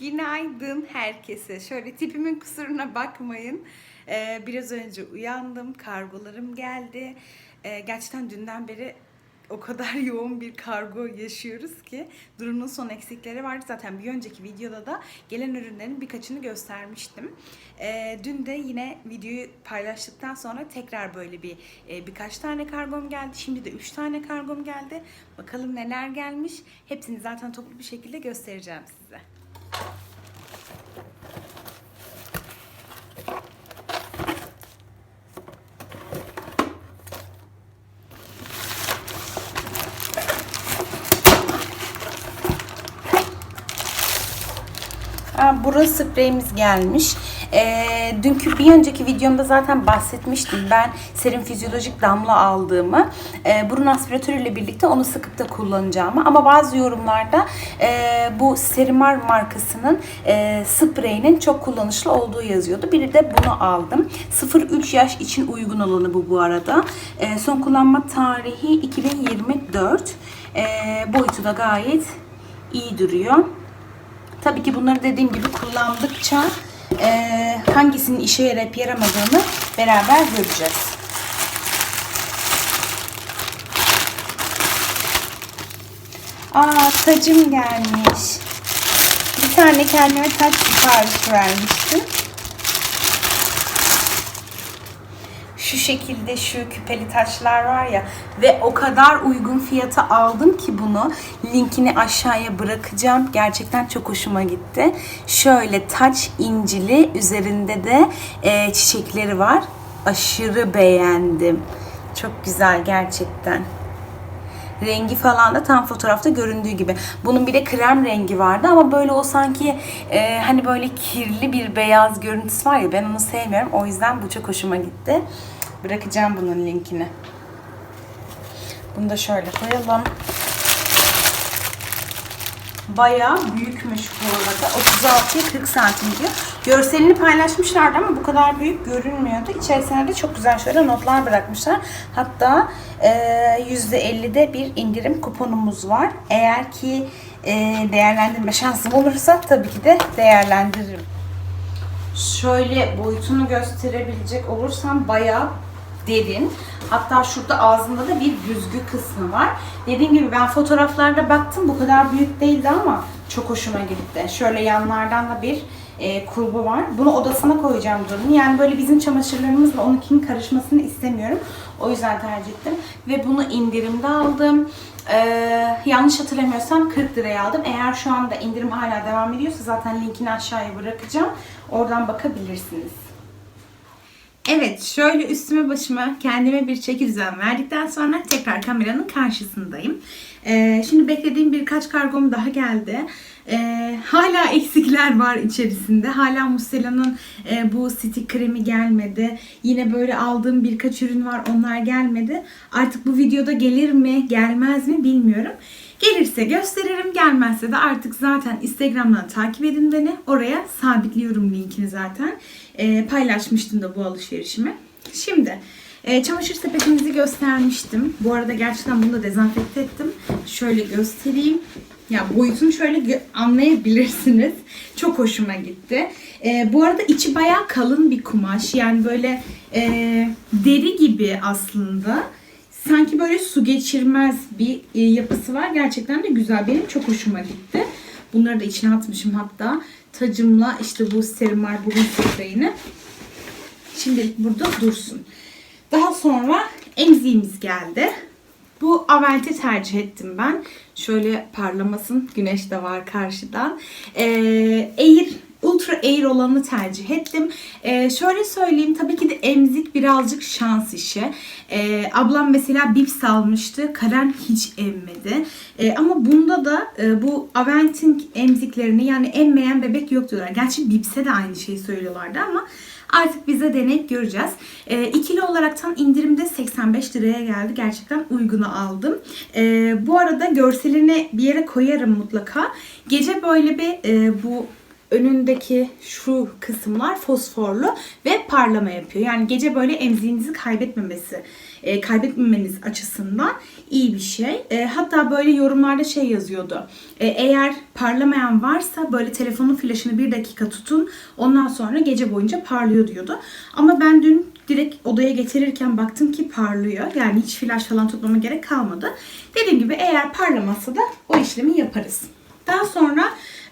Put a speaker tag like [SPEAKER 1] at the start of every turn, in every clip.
[SPEAKER 1] Günaydın herkese. Şöyle tipimin kusuruna bakmayın. Ee, biraz önce uyandım. Kargolarım geldi. Ee, gerçekten dünden beri o kadar yoğun bir kargo yaşıyoruz ki durumun son eksikleri vardı. Zaten bir önceki videoda da gelen ürünlerin birkaçını göstermiştim. Ee, dün de yine videoyu paylaştıktan sonra tekrar böyle bir e, birkaç tane kargom geldi. Şimdi de 3 tane kargom geldi. Bakalım neler gelmiş. Hepsini zaten toplu bir şekilde göstereceğim size. Ha, burası spreyimiz gelmiş. Ee, dünkü bir önceki videomda zaten bahsetmiştim ben serum fizyolojik damla aldığımı. Ee, burun aspiratörü ile birlikte onu sıkıp da kullanacağımı. Ama bazı yorumlarda e, bu Serimar markasının e, spreyinin çok kullanışlı olduğu yazıyordu. Biri de bunu aldım. 0-3 yaş için uygun olanı bu bu arada. E, son kullanma tarihi 2024. E, boyutu da gayet iyi duruyor. Tabii ki bunları dediğim gibi kullandıkça e, hangisinin işe yarayıp yaramadığını beraber göreceğiz. Aa tacım gelmiş. Bir tane kendime taç sipariş vermiştim. Şu şekilde şu küpeli taçlar var ya ve o kadar uygun fiyata aldım ki bunu linkini aşağıya bırakacağım. Gerçekten çok hoşuma gitti. Şöyle taç incili üzerinde de e, çiçekleri var. Aşırı beğendim. Çok güzel gerçekten. Rengi falan da tam fotoğrafta göründüğü gibi. Bunun bir de krem rengi vardı ama böyle o sanki e, hani böyle kirli bir beyaz görüntüsü var ya ben onu sevmiyorum. O yüzden bu çok hoşuma gitti. Bırakacağım bunun linkini. Bunu da şöyle koyalım. Bayağı büyükmüş bu arada. 36'ya 40 santim diyor. Görselini paylaşmışlardı ama bu kadar büyük görünmüyordu. İçerisine de çok güzel şöyle notlar bırakmışlar. Hatta e, %50'de bir indirim kuponumuz var. Eğer ki e, değerlendirme şansım olursa tabii ki de değerlendiririm. Şöyle boyutunu gösterebilecek olursam bayağı derin. Hatta şurada ağzında da bir büzgü kısmı var. Dediğim gibi ben fotoğraflarda baktım bu kadar büyük değildi ama çok hoşuma gitti. Şöyle yanlardan da bir e, kulbu var. Bunu odasına koyacağım durum. Yani böyle bizim çamaşırlarımızla onunkinin karışmasını istemiyorum. O yüzden tercih ettim. Ve bunu indirimde aldım. Ee, yanlış hatırlamıyorsam 40 liraya aldım. Eğer şu anda indirim hala devam ediyorsa zaten linkini aşağıya bırakacağım. Oradan bakabilirsiniz. Evet, şöyle üstüme başıma kendime bir çeki düzen verdikten sonra tekrar kameranın karşısındayım. Ee, şimdi beklediğim birkaç kargom daha geldi. Ee, hala eksikler var içerisinde. Hala Mustela'nın e, bu stick kremi gelmedi. Yine böyle aldığım birkaç ürün var. Onlar gelmedi. Artık bu videoda gelir mi, gelmez mi bilmiyorum. Gelirse gösteririm, gelmezse de artık zaten Instagram'dan takip edin beni. Oraya sabitliyorum linkini zaten. Ee, paylaşmıştım da bu alışverişimi. Şimdi e, çamaşır sepetimizi göstermiştim. Bu arada gerçekten bunu da dezenfekte ettim. Şöyle göstereyim. Ya boyutunu şöyle anlayabilirsiniz. Çok hoşuma gitti. Ee, bu arada içi bayağı kalın bir kumaş. Yani böyle e, deri gibi aslında. Sanki böyle su geçirmez bir e, yapısı var. Gerçekten de güzel. Benim çok hoşuma gitti. Bunları da içine atmışım hatta. Tacımla işte bu Serimar burun spreyini. Şimdilik burada dursun. Daha sonra emziğimiz geldi. Bu Avelt'i tercih ettim ben. Şöyle parlamasın. Güneş de var karşıdan. Ee, Air Ultra Air olanı tercih ettim. Ee, şöyle söyleyeyim tabii ki de emzik birazcık şans işi. Ee, ablam mesela Bips almıştı. Karen hiç emmedi. Ee, ama bunda da e, bu Avent'in emziklerini yani emmeyen bebek yok diyorlar. Gerçi Bips'e de aynı şeyi söylüyorlardı ama Artık bize deneyip göreceğiz. E, ikili olaraktan indirimde 85 liraya geldi. Gerçekten uygunu aldım. E, bu arada görselini bir yere koyarım mutlaka. Gece böyle bir e, bu önündeki şu kısımlar fosforlu ve parlama yapıyor. Yani gece böyle emziğinizi kaybetmemesi, e, kaybetmemeniz açısından iyi bir şey. E, hatta böyle yorumlarda şey yazıyordu. E, eğer parlamayan varsa böyle telefonun flaşını bir dakika tutun. Ondan sonra gece boyunca parlıyor diyordu. Ama ben dün direkt odaya getirirken baktım ki parlıyor. Yani hiç flash falan tutmama gerek kalmadı. Dediğim gibi eğer parlamazsa da o işlemi yaparız. Daha sonra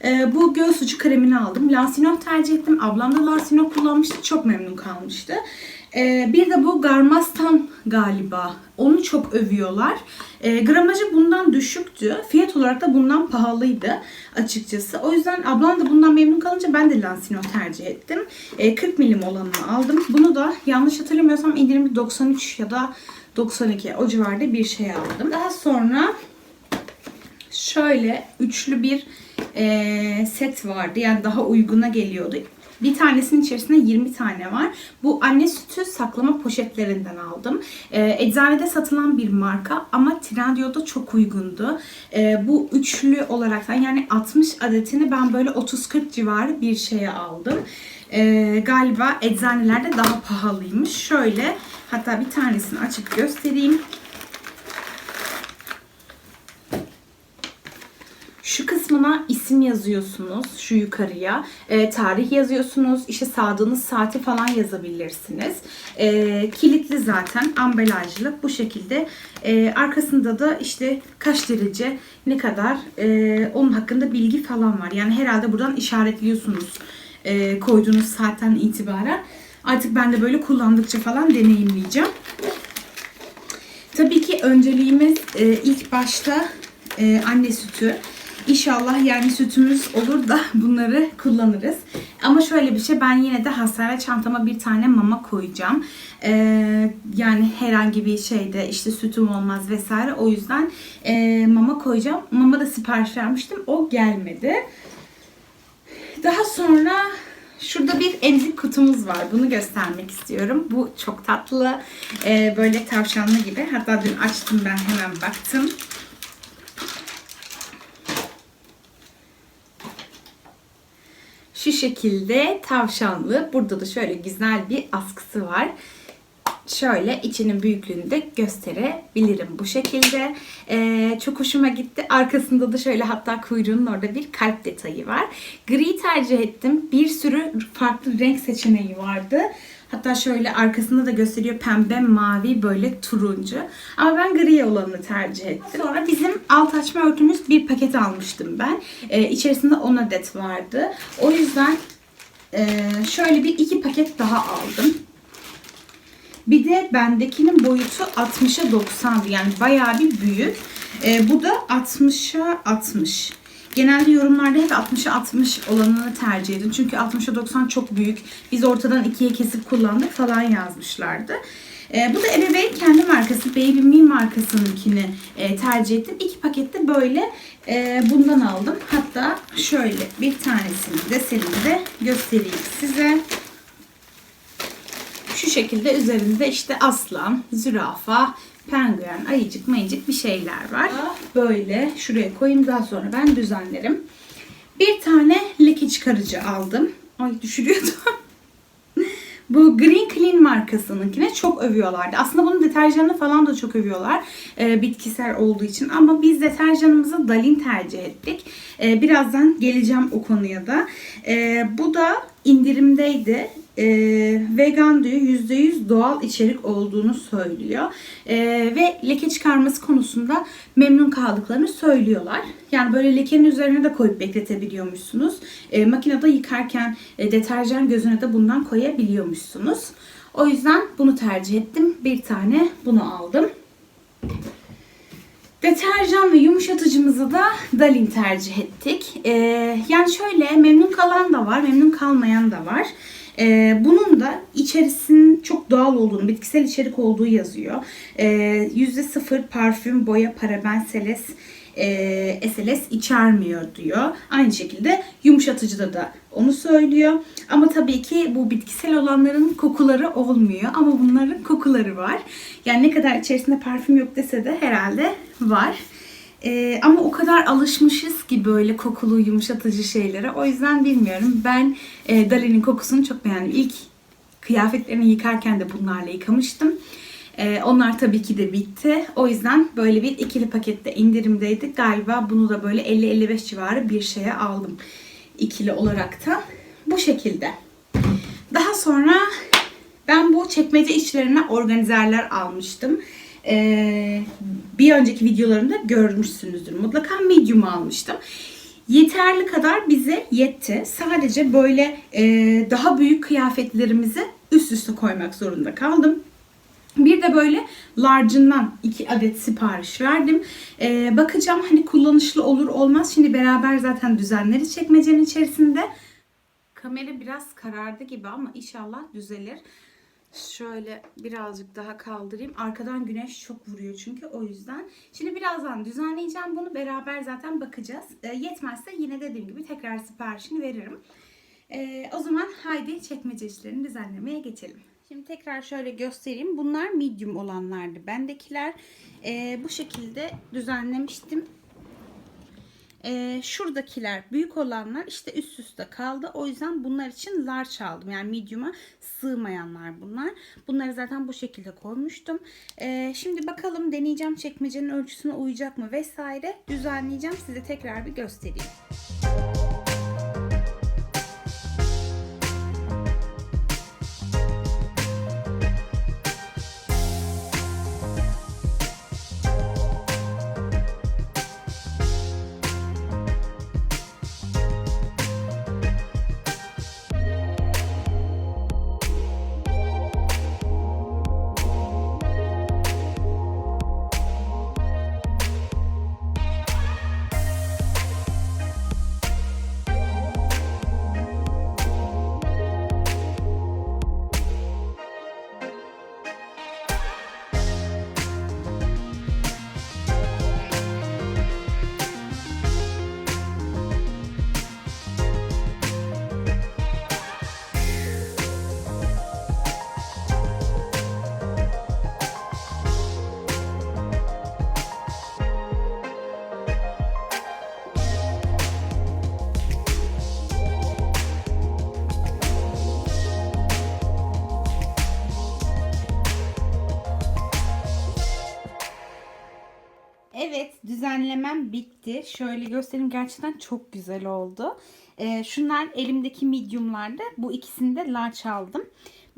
[SPEAKER 1] e, bu göğüs ucu kremini aldım. Lansinoh tercih ettim. Ablam da Lansinoh kullanmıştı. Çok memnun kalmıştı. E, bir de bu Garmastan galiba. Onu çok övüyorlar. E, gramajı bundan düşüktü. Fiyat olarak da bundan pahalıydı açıkçası. O yüzden ablam da bundan memnun kalınca ben de Lansinoh tercih ettim. E, 40 milim olanını aldım. Bunu da yanlış hatırlamıyorsam indirimli 93 ya da 92 o civarda bir şey aldım. Daha sonra şöyle üçlü bir e, set vardı. Yani daha uyguna geliyordu. Bir tanesinin içerisinde 20 tane var. Bu anne sütü saklama poşetlerinden aldım. E, eczanede satılan bir marka ama Trendyol'da çok uygundu. E, bu üçlü olaraktan yani 60 adetini ben böyle 30-40 civarı bir şeye aldım. E, galiba eczanelerde daha pahalıymış. Şöyle hatta bir tanesini açıp göstereyim. Şu kısmına isim yazıyorsunuz. Şu yukarıya. E, tarih yazıyorsunuz. İşte sağdığınız saati falan yazabilirsiniz. E, kilitli zaten. Ambalajlı. Bu şekilde. E, arkasında da işte kaç derece ne kadar e, onun hakkında bilgi falan var. Yani herhalde buradan işaretliyorsunuz. E, koyduğunuz saatten itibaren. Artık ben de böyle kullandıkça falan deneyimleyeceğim. Tabii ki önceliğimiz e, ilk başta e, anne sütü. İnşallah yani sütümüz olur da bunları kullanırız. Ama şöyle bir şey ben yine de hastane çantama bir tane mama koyacağım. Ee, yani herhangi bir şeyde işte sütüm olmaz vesaire. O yüzden e, mama koyacağım. Mama da sipariş vermiştim. O gelmedi. Daha sonra Şurada bir emzik kutumuz var. Bunu göstermek istiyorum. Bu çok tatlı. Ee, böyle tavşanlı gibi. Hatta dün açtım ben hemen baktım. Şu şekilde tavşanlı. Burada da şöyle güzel bir askısı var. Şöyle içinin büyüklüğünü de gösterebilirim bu şekilde. Ee, çok hoşuma gitti. Arkasında da şöyle hatta kuyruğunun orada bir kalp detayı var. Gri tercih ettim. Bir sürü farklı renk seçeneği vardı. Hatta şöyle arkasında da gösteriyor pembe, mavi, böyle turuncu. Ama ben gri olanını tercih ettim. Sonra bizim alt açma örtümüz bir paket almıştım ben. Ee, içerisinde 10 adet vardı. O yüzden e, şöyle bir iki paket daha aldım. Bir de bendekinin boyutu 60'a 90 yani bayağı bir büyük. Ee, bu da 60'a 60. Genelde yorumlarda hep 60'a 60 olanını tercih edin. Çünkü 60'a 90 çok büyük. Biz ortadan ikiye kesip kullandık falan yazmışlardı. Ee, bu da ebeveyn kendi markası Baby Me markasınınkini e, tercih ettim. İki pakette böyle e, bundan aldım. Hatta şöyle bir tanesini desenini de göstereyim size. Şu şekilde üzerinde işte aslan, zürafa, penguen, ayıcık, mayıcık bir şeyler var. Böyle şuraya koyayım daha sonra ben düzenlerim. Bir tane leke çıkarıcı aldım. Ay düşürüyordum. Bu Green Clean markasınınkine çok övüyorlardı. Aslında bunun deterjanını falan da çok övüyorlar. E, bitkisel olduğu için. Ama biz deterjanımızı Dalin tercih ettik. E, birazdan geleceğim o konuya da. E, bu da indirimdeydi. E, vegan diyor %100 doğal içerik olduğunu söylüyor. E, ve leke çıkarması konusunda memnun kaldıklarını söylüyorlar. Yani böyle lekenin üzerine de koyup bekletebiliyormuşsunuz. E, makinede yıkarken e, deterjan gözüne de bundan koyabiliyormuşsunuz. O yüzden bunu tercih ettim. Bir tane bunu aldım. Deterjan ve yumuşatıcımızı da Dalin tercih ettik. Ee, yani şöyle memnun kalan da var, memnun kalmayan da var. Ee, bunun da içerisinin çok doğal olduğunu, bitkisel içerik olduğu yazıyor. Ee, %0 parfüm, boya, paraben, seles, e, SLS içermiyor diyor. Aynı şekilde yumuşatıcıda da onu söylüyor. Ama tabii ki bu bitkisel olanların kokuları olmuyor. Ama bunların kokuları var. Yani ne kadar içerisinde parfüm yok dese de herhalde var. Ee, ama o kadar alışmışız ki böyle kokulu yumuşatıcı şeylere. O yüzden bilmiyorum. Ben e, Dali'nin kokusunu çok beğendim. İlk kıyafetlerini yıkarken de bunlarla yıkamıştım. Ee, onlar tabii ki de bitti. O yüzden böyle bir ikili pakette indirimdeydi. Galiba bunu da böyle 50-55 civarı bir şeye aldım. İkili olaraktan. Bu şekilde. Daha sonra ben bu çekmece içlerine organizerler almıştım. Ee, bir önceki videolarımda görmüşsünüzdür. Mutlaka medium almıştım. Yeterli kadar bize yetti. Sadece böyle e, daha büyük kıyafetlerimizi üst üste koymak zorunda kaldım. Bir de böyle large'ından iki adet sipariş verdim. Ee, bakacağım hani kullanışlı olur olmaz. Şimdi beraber zaten düzenleri çekmecenin içerisinde. Kamera biraz karardı gibi ama inşallah düzelir. Şöyle birazcık daha kaldırayım. Arkadan güneş çok vuruyor çünkü o yüzden. Şimdi birazdan düzenleyeceğim bunu. Beraber zaten bakacağız. Ee, yetmezse yine dediğim gibi tekrar siparişini veririm. Ee, o zaman haydi çekmece işlerini düzenlemeye geçelim. Şimdi tekrar şöyle göstereyim. Bunlar medium olanlardı. Bendekiler Ee, bu şekilde düzenlemiştim. Ee, şuradakiler büyük olanlar işte üst üste kaldı. O yüzden bunlar için large aldım. Yani medium'a sığmayanlar bunlar. Bunları zaten bu şekilde koymuştum. Ee, şimdi bakalım deneyeceğim çekmecenin ölçüsüne uyacak mı vesaire. Düzenleyeceğim. Size tekrar bir göstereyim. Bitti. Şöyle göstereyim gerçekten çok güzel oldu. Ee, şunlar elimdeki mediumlarda. Bu ikisini de large aldım.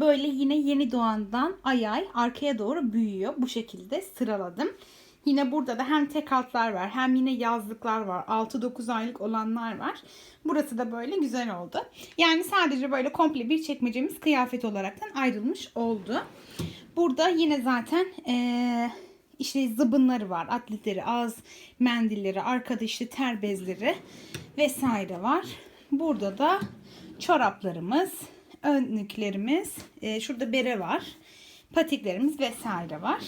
[SPEAKER 1] Böyle yine yeni doğandan ay ay arkaya doğru büyüyor. Bu şekilde sıraladım. Yine burada da hem tek altlar var hem yine yazlıklar var. 6-9 aylık olanlar var. Burası da böyle güzel oldu. Yani sadece böyle komple bir çekmecemiz kıyafet olaraktan ayrılmış oldu. Burada yine zaten eee işte zıbınları var. Atletleri, ağız mendilleri, arkada işte ter bezleri vesaire var. Burada da çoraplarımız, önlüklerimiz, e, şurada bere var. Patiklerimiz vesaire var.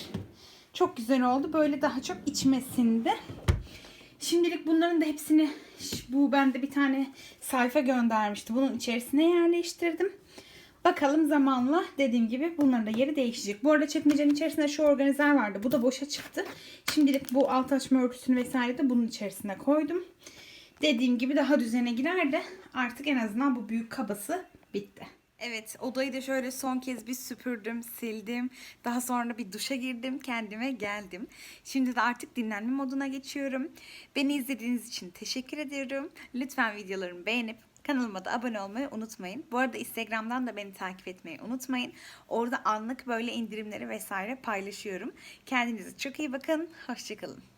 [SPEAKER 1] Çok güzel oldu. Böyle daha çok içmesinde. Şimdilik bunların da hepsini bu bende bir tane sayfa göndermişti. Bunun içerisine yerleştirdim. Bakalım zamanla dediğim gibi bunların da yeri değişecek. Bu arada çekmecenin içerisinde şu organizer vardı. Bu da boşa çıktı. Şimdilik bu alt açma örgüsünü vesaire de bunun içerisine koydum. Dediğim gibi daha düzene girer de artık en azından bu büyük kabası bitti. Evet odayı da şöyle son kez bir süpürdüm, sildim. Daha sonra bir duşa girdim, kendime geldim. Şimdi de artık dinlenme moduna geçiyorum. Beni izlediğiniz için teşekkür ediyorum. Lütfen videolarımı beğenip Kanalıma da abone olmayı unutmayın. Bu arada Instagram'dan da beni takip etmeyi unutmayın. Orada anlık böyle indirimleri vesaire paylaşıyorum. Kendinize çok iyi bakın. Hoşçakalın.